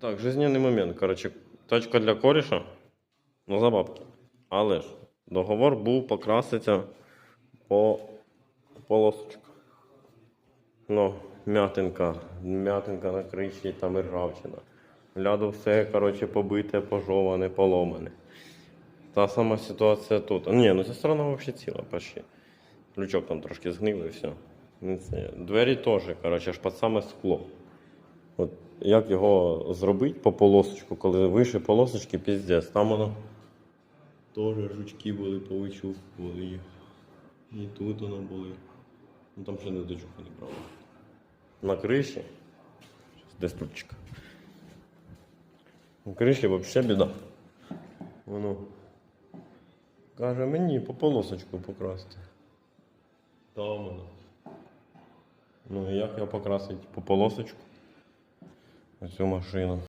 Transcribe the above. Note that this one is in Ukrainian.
Так, жизненний момент. Коротше, тачка для коріша. Ну, за бабки. Але ж договор був покраситься по полосочку. Ну, м'ятинка, м'ятинка на криші, там і ржавчина. Ляду все, коротше, побите, пожоване, поломане. Та сама ситуація тут. Ні, ну ця сторона взагалі ціла почти. Лючок там трошки згнив і все. Двері теж, коротше, аж під саме скло. Як його зробити по полосочку, коли вище полосочки, піздець. Там воно теж жучки були, повичухували. І тут воно були. Ну там ще не дочухані, правда. На криші. Десь трубчика. На криші взагалі біда. Воно. Каже, мені по полосочку покрасти. Там воно. Ну і як його покрасити по полосочку? Оцю машину.